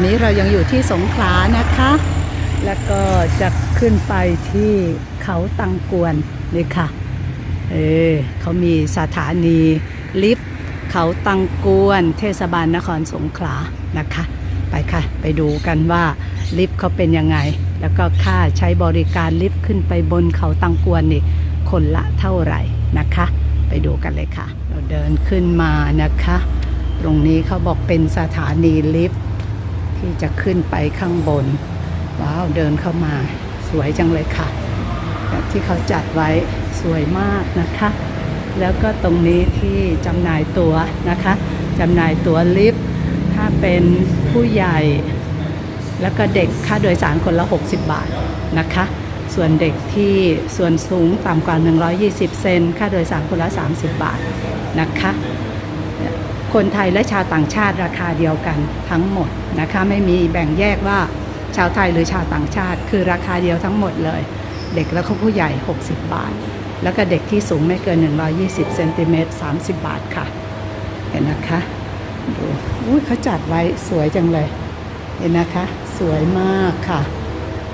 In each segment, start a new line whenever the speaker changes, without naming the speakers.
อนนี้เรายังอยู่ที่สงขลานะคะ แล้วก็จะขึ้นไปที่เขาตังกวนนี่ค่ะ เออเขามีสถานีลิฟต์เขาตังกวน เทศบาลนครสงขลานะคะ ไปค่ะ ไปดูกันว่าลิฟต์เขาเป็นยังไง แล้วก็ค่าใช้บริการลิฟต์ขึ้นไปบนเขาตังกวนนี่คนละเท่าไหร่นะคะ ไปดูกันเลยค่ะ เราเดินขึ้นมานะคะ ตรงนี้เขาบอกเป็นสถานีลิฟต์ ที่จะขึ้นไปข้างบน ว้าวเดินเข้ามาสวยจังเลยค่ะ แบบที่เขาจัดไว้สวยมากนะคะ แล้วก็ตรงนี้ที่จำหน่ายตั๋วนะคะจำหน่ายตั๋วลิฟต์ถ้าเป็นผู้ใหญ่ แล้วก็เด็กค่าโดยสารคนละ 60 บาทนะคะ ส่วนเด็กที่ส่วนสูงต่ำกว่า 120 เซนค่าโดยสารคนละ 30 บาทนะคะ คนไทยและชาวต่างชาติราคาเดียวกันทั้งหมดนะคะไม่มีแบ่งแยกว่าชาวไทยหรือชาวต่างชาติ คือราคาเดียวทั้งหมดเลย เด็กแล้วก็ผู้ใหญ่ 60 บาท แล้วก็เด็กที่สูงไม่เกิน 120เซนติเมตร30 บาทค่ะ เห็นนะคะดูอุ้ยเขาจัดไว้สวยจังเลย เห็นนะคะ สวยมากค่ะ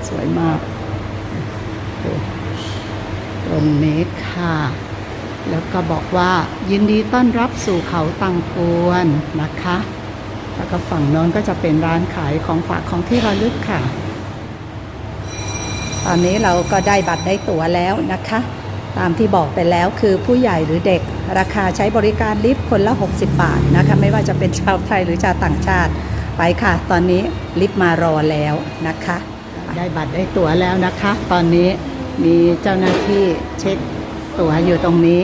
สวยมากตรงนี้ค่ะ แล้วก็บอกว่ายินดีต้อนรับสู่เขาตังกวนนะคะ แล้วก็ฝั่งโน้นก็จะเป็นร้านขายของฝากของที่ระลึกค่ะ ตอนนี้เราก็ได้บัตรได้ตั๋วแล้วนะคะ ตามที่บอกไปแล้วคือผู้ใหญ่หรือเด็กราคาใช้บริการลิฟต์คนละ 60 บาทนะคะ ไม่ว่าจะเป็นชาวไทยหรือชาวต่างชาติไปค่ะ ตอนนี้ลิฟต์มารอแล้วนะคะ ได้บัตรได้ตั๋วแล้วนะคะ ตอนนี้มีเจ้าหน้าที่เช็ค ตั๋วอยู่ตรงนี้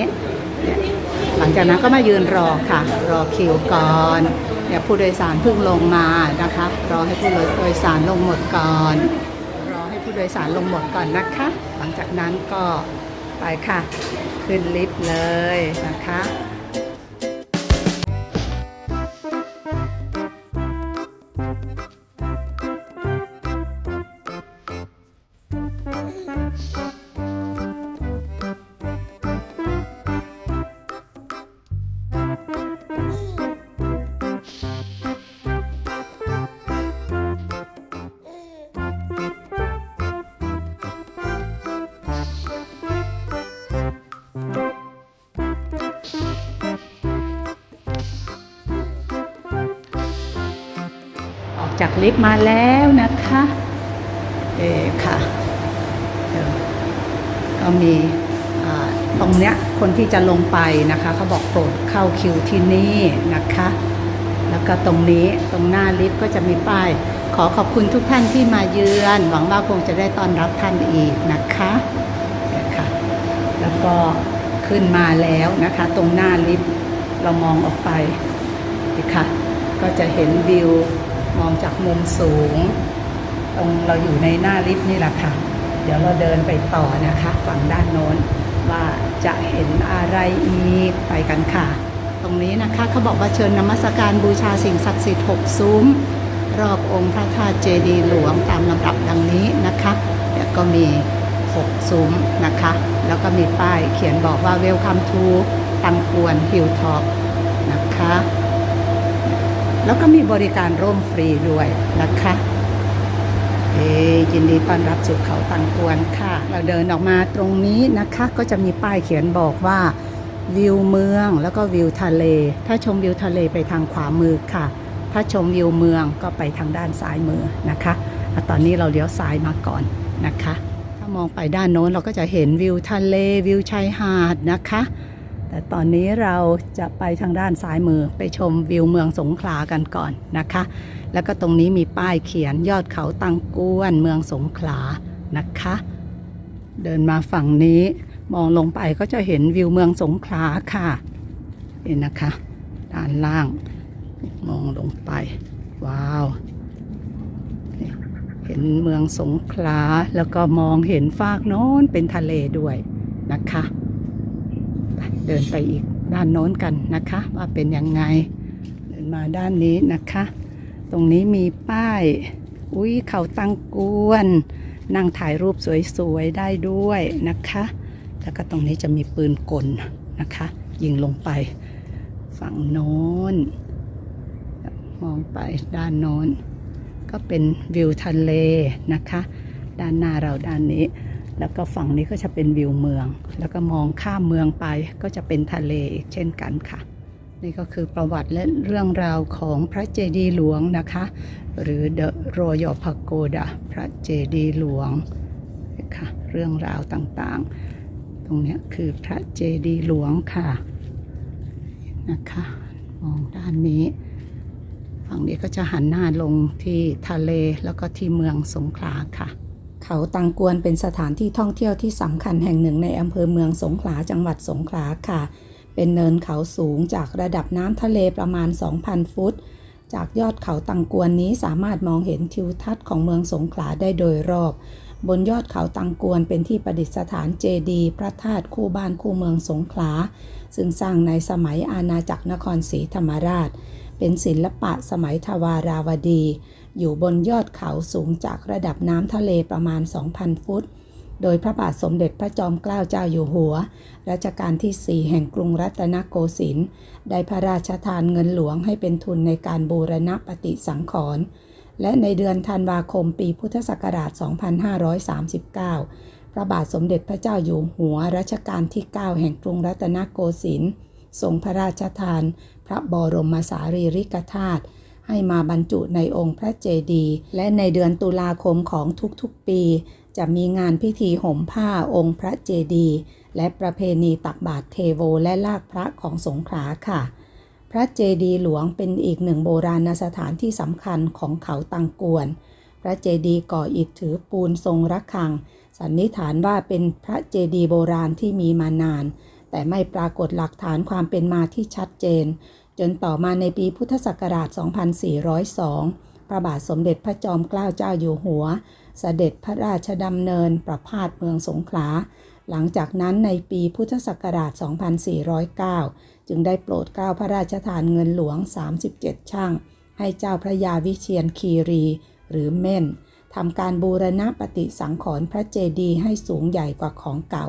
หลังจากนั้นก็มายืนรอค่ะ รอคิวก่อนเนี่ยผู้โดยสารเพิ่งลงมานะคะรอให้ผู้โดยสารลงหมดก่อน รอให้ผู้โดยสารลงหมดก่อนนะคะ หลังจากนั้นก็ไปค่ะ ขึ้นลิฟต์เลยนะคะ จากลิฟต์มาแล้วนะคะเออค่ะเออก็มีตรงเนี้ยคนที่จะลงไปนะคะเขาบอกโปรดเข้าคิวที่นี่นะคะ แล้วก็ตรงนี้ตรงหน้าลิฟต์ก็จะมีป้าย ขอขอบคุณทุกท่านที่มาเยือน หวังว่าคงจะได้ต้อนรับท่านอีกนะคะเนี่ยค่ะแล้วก็ขึ้นมาแล้วนะคะ ตรงหน้าลิฟต์เรามองออกไปนี่ค่ะก็จะเห็นวิว มองจากมุมสูง ตรงเราอยู่ในหน้าลิฟต์นี่แหละค่ะ เดี๋ยวเราเดินไปต่อนะคะ ฝั่งด้านโน้นว่าจะเห็นอะไรอีกไปกันค่ะ ตรงนี้นะคะเขาบอกว่าเชิญนมัสการบูชาสิ่งศักดิ์สิทธิ์หกซุ้ม รอบองค์พระธาตุเจดีย์หลวงตามลำดับดังนี้นะคะเดี๋ยวก็มี6ซุ้มนะคะ แล้วก็มีป้ายเขียนบอกว่า Welcome to ตังกวนฮิลท็อปนะคะ แล้วก็มีบริการร่มฟรีด้วยนะคะเอยินดีต้อนรับสู่เขาตังกวนค่ะ เราเดินออกมาตรงนี้นะคะก็จะมีป้ายเขียนบอกว่าวิวเมืองแล้วก็วิวทะเล ถ้าชมวิวทะเลไปทางขวามือค่ะ ถ้าชมวิวเมืองก็ไปทางด้านซ้ายมือนะคะตอนนี้เราเลี้ยวซ้ายมาก่อนนะคะ ถ้ามองไปด้านโน้นเราก็จะเห็นวิวทะเลวิวชายหาดนะคะ แต่ตอนนี้เราจะไปทางด้านซ้ายมือไปชมวิวเมืองสงขลากันก่อนนะคะ แล้วก็ตรงนี้มีป้ายเขียนยอดเขาตังกวนเมืองสงขลานะคะ เดินมาฝั่งนี้มองลงไปก็จะเห็นวิวเมืองสงขลาค่ะเห็นนะคะ ด้านล่าง มองลงไป ว้าว เห็นเมืองสงขลาแล้วก็มองเห็นฟากโน้นเป็นทะเลด้วยนะคะ เดินไปอีกด้านโน้นกันนะคะ ว่าเป็นยังไง เดินมาด้านนี้นะคะ ตรงนี้มีป้าย อุ้ยเขาตังกวน นั่งถ่ายรูปสวยๆได้ด้วยนะคะ แล้วก็ตรงนี้จะมีปืนกลนะคะ ยิงลงไป ฝั่งโน้น มองไปด้านโน้น ก็เป็นวิวทะเลนะคะ ด้านหน้าเราด้านนี้ แล้วก็ฝั่งนี้ก็จะเป็นวิวเมือง แล้วก็มองข้ามเมืองไปก็จะเป็นทะเลเช่นกันค่ะ นี่ก็คือประวัติและเรื่องราวของพระเจดีย์หลวงนะคะ หรือ The Royal Pagoda พระเจดีย์หลวงค่ะเรื่องราวต่างๆ ตรงนี้คือพระเจดีย์หลวงค่ะนะคะมองด้านนี้ ฝั่งนี้ก็จะหันหน้าลงที่ทะเลแล้วก็ที่เมืองสงขลาค่ะ เขาตังกวนเป็นสถานที่ท่องเที่ยวที่สำคัญแห่งหนึ่งในอำเภอเมืองสงขลาจังหวัดสงขลาค่ะ เป็นเนินเขาสูงจากระดับน้ำทะเลประมาณ 2,000 ฟุต จากยอดเขาตังกวนนี้สามารถมองเห็นทิวทัศน์ของเมืองสงขลาได้โดยรอบ บนยอดเขาตังกวนเป็นที่ประดิษฐานเจดีย์พระธาตุคู่บ้านคู่เมืองสงขลาซึ่งสร้างในสมัยอาณาจักรนครศรีธรรมราช เป็นศิลปะสมัยทวาราวดี อยู่บนยอดเขาสูงจากระดับน้ำทะเลประมาณ 2,000 ฟุต โดยพระบาทสมเด็จพระจอมเกล้าเจ้าอยู่หัว รัชกาลที่ 4 แห่งกรุงรัตนโกสินทร์ได้พระราชทานเงินหลวงให้เป็นทุนในการบูรณะปฏิสังขรณ์และในเดือนธันวาคมปีพุทธศักราช 2539 พระบาทสมเด็จพระเจ้าอยู่หัวรัชกาลที่ 9 แห่งกรุงรัตนโกสินทร์ทรงพระราชทาน พระบรมสารีริกธาตุให้มาบรรจุในองค์พระเจดีย์และในเดือนตุลาคมของทุกๆปี จะมีงานพิธีห่มผ้าองค์พระเจดีย์และประเพณีตักบาตรเทโวและลากพระของสงขลาค่ะ พระเจดีย์หลวงเป็นอีกหนึ่งโบราณสถานที่สำคัญของเขาตังกวน พระเจดีย์ก่ออิฐถือปูนทรงระฆัง สันนิษฐานว่าเป็นพระเจดีย์โบราณที่มีมานาน แต่ไม่ปรากฏหลักฐานความเป็นมาที่ชัดเจน จนต่อมาในปีพุทธศักราช 2402 พระบาทสมเด็จพระจอมเกล้าเจ้าอยู่หัวเสด็จพระราชดำเนินประพาสเมืองสงขลา หลังจากนั้นในปีพุทธศักราช 2409 จึงได้โปรดเกล้าพระราชทานเงินหลวง 37 ช่าง ให้เจ้าพระยาวิเชียนคีรีหรือเม่นทำการบูรณะปฏิสังขรณ์พระเจดีย์ให้สูงใหญ่กว่าของเก่า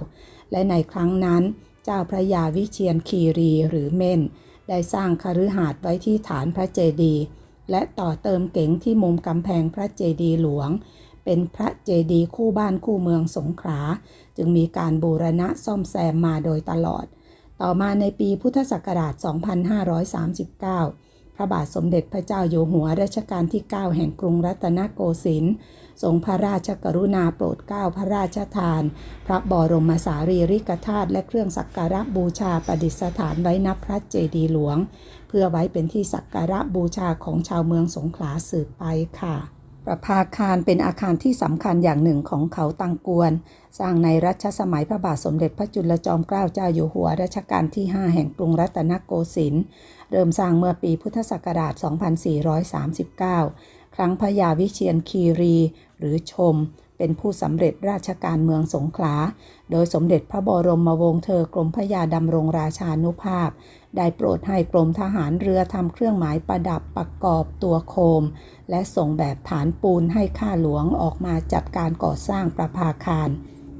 และในครั้งนั้น เจ้าพระยาวิเชียนคีรีหรือเม่น ได้สร้างคฤหาสน์ไว้ที่ฐานพระเจดีย์และต่อเติมเก๋งที่มุมกำแพงพระเจดีย์หลวง เป็นพระเจดีย์คู่บ้านคู่เมืองสงขลา จึงมีการบูรณะซ่อมแซมมาโดยตลอด ต่อมาในปีพุทธศักราช 2539 พระบาทสมเด็จพระเจ้าอยู่หัวรัชกาลที่ 9 แห่งกรุงรัตนโกสินทร์ทรงพระราชกรุณาโปรดเกล้าพระราชทาน พระบรมสารีริกธาตุและเครื่องสักการะบูชาประดิษฐานไว้ณพระเจดีย์หลวง เพื่อไว้เป็นที่สักการะบูชาของชาวเมืองสงขลาสืบไปค่ะ ประภาคารเป็นอาคารที่สำคัญอย่างหนึ่งของเขาตังกวน สร้างในรัชสมัยพระบาทสมเด็จพระจุลจอมเกล้าเจ้าอยู่หัวรัชกาลที่ 5 แห่งกรุงรัตนโกสินทร์เริ่มสร้างเมื่อปีพุทธศักราช 2439 ครั้งพระยาวิเชียนคีรีหรือชม เป็นผู้สำเร็จราชการเมืองสงขลา โดยสมเด็จพระบรมวงศ์เธอกรมพระยาดำรงราชานุภาพ ได้โปรดให้กรมทหารเรือทำเครื่องหมายประดับประกอบตัวโคม และส่งแบบฐานปูนให้ข้าหลวงออกมาจัดการก่อสร้างประภาคาร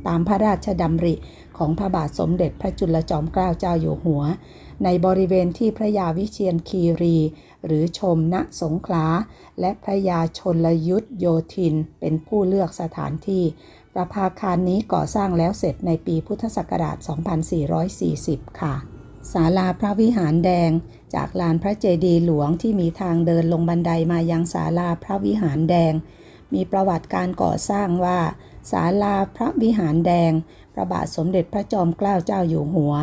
ตามพระราชดำริของพระบาทสมเด็จพระจุลจอมเกล้าเจ้าอยู่หัว ในบริเวณที่พระยาวิเชียนคีรี หรือชมณสงขลาและพระยาชนลยุทธโยธินเป็นผู้เลือกสถานที่ประภาคารนี้ก่อสร้างแล้วเสร็จในปีพุทธศักราช 2440 ค่ะ ศาลาพระวิหารแดง จากลานพระเจดีย์หลวงที่มีทางเดินลงบันไดมายังศาลาพระวิหารแดง มีประวัติการก่อสร้างว่าศาลาพระวิหารแดง พระบาทสมเด็จพระจอมเกล้าเจ้าอยู่หัว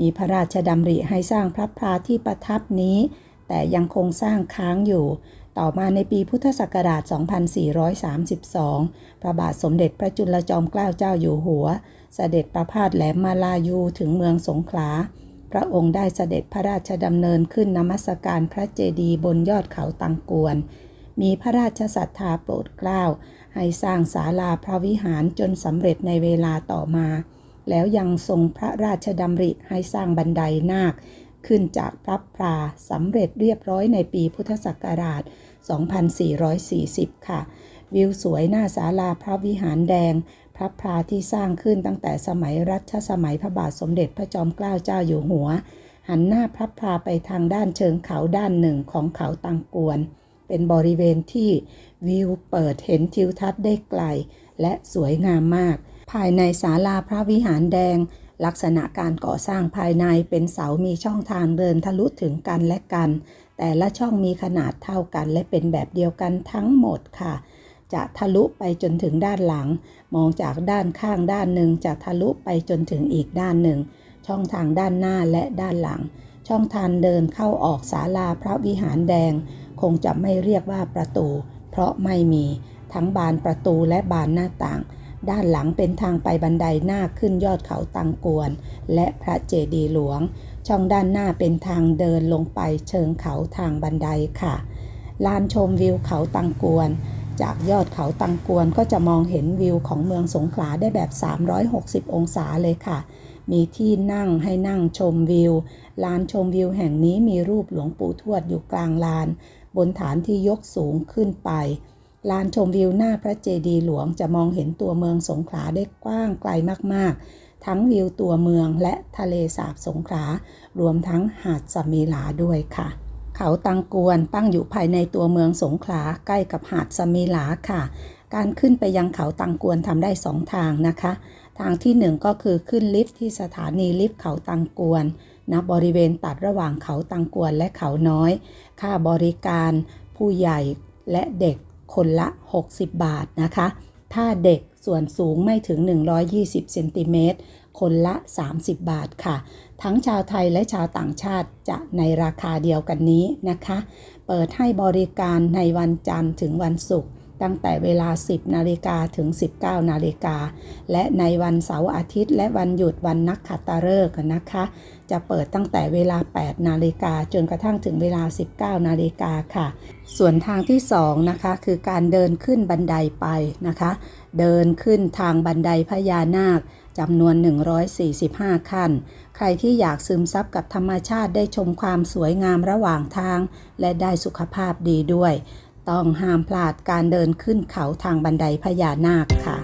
มีพระราชดำริให้สร้างพระพลาที่ประทับนี้ แต่ยังคงสร้างค้างอยู่ ต่อมาในปีพุทธศักราช 2432 พระบาทสมเด็จพระจุลจอมเกล้าเจ้าอยู่หัว เสด็จประพาสแหลมมาลายูถึงเมืองสงขลา พระองค์ได้เสด็จพระราชดำเนินขึ้นนมัสการพระเจดีย์บนยอดเขาตังกวน มีพระราชศรัทธาโปรดเกล้า ให้สร้างศาลาพระวิหารจนสำเร็จในเวลาต่อมา แล้วยังทรงพระราชดำริให้สร้างบันไดนาค ขึ้นจากพระพราสำเร็จเรียบร้อยในปีพุทธศักราช 2440 ค่ะ วิวสวยหน้าศาลาพระวิหารแดง พระพราที่สร้างขึ้นตั้งแต่สมัยรัชสมัยพระบาทสมเด็จพระจอมเกล้าเจ้าอยู่หัว หันหน้าพระพราไปทางด้านเชิงเขาด้านหนึ่งของเขาตังกวน เป็นบริเวณที่วิวเปิดเห็นทิวทัศน์ได้ไกล และสวยงามมาก ภายในศาลาพระวิหารแดง ลักษณะการก่อสร้างภายในเป็นเสามีช่องทางเดินทะลุถึงกันและกัน แต่ละช่องมีขนาดเท่ากันและเป็นแบบเดียวกันทั้งหมดค่ะ จะทะลุไปจนถึงด้านหลัง มองจากด้านข้างด้านหนึ่งจะทะลุไปจนถึงอีกด้านหนึ่ง ช่องทางด้านหน้าและด้านหลัง ช่องทางเดินเข้าออกศาลาพระวิหารแดง คงจะไม่เรียกว่าประตู เพราะไม่มี ทั้งบานประตูและบานหน้าต่าง ด้านหลังเป็นทางไปบันไดหน้าขึ้นยอดเขาตังกวน และพระเจดีย์หลวง ช่องด้านหน้าเป็นทางเดินลงไปเชิงเขาทางบันไดค่ะลานชมวิวเขาตังกวน จากยอดเขาตังกวนก็จะมองเห็นวิวของเมืองสงขลาได้แบบ 360 องศาเลยค่ะ มีที่นั่งให้นั่งชมวิว ลานชมวิวแห่งนี้มีรูปหลวงปู่ทวดอยู่กลางลาน บนฐานที่ยกสูงขึ้นไป ลานชมวิวหน้าพระเจดีย์หลวงจะมองเห็นตัวเมืองสงขลาได้กว้างไกลมากๆ ทั้งวิวตัวเมืองและทะเลสาบสงขลารวมทั้งหาดสมิลาด้วยค่ะ เขาตังกวนตั้งอยู่ภายในตัวเมืองสงขลาใกล้กับหาดสมิลาค่ะ การขึ้นไปยังเขาตังกวนทำได้สองทางนะคะ ทางที่หนึ่งก็คือขึ้นลิฟต์ที่สถานีลิฟต์เขาตังกวนณบริเวณตัดระหว่างเขาตังกวนและเขาน้อย ค่าบริการผู้ใหญ่และเด็กคนละ 60 บาทนะคะ ถ้าเด็กส่วนสูงไม่ถึง 120เซนติเมตร คนละ 30 บาทค่ะ ทั้งชาวไทยและชาวต่างชาติจะในราคาเดียวกันนี้นะคะ เปิดให้บริการในวันจันทร์ถึงวันศุกร์ ตั้งแต่เวลา 10 นาฬิกาถึง 19 นาฬิกา และในวันเสาร์อาทิตย์ และวันหยุดวันนักขัตฤกษ์นะคะ จะเปิดตั้งแต่เวลา 8 นาฬิกาจนกระทั่งถึงเวลา 19 นาฬิกาค่ะ ส่วนทางที่ 2 นะคะ คือการเดินขึ้นบันไดไปนะคะ เดินขึ้นทางบันไดพญานาคจำนวน 145 ขั้น ใครที่อยากซึมซับกับธรรมชาติได้ชมความสวยงามระหว่างทาง และได้สุขภาพดีด้วย ต้องห้ามพลาดการเดินขึ้นเขาทางบันไดพญานาคค่ะ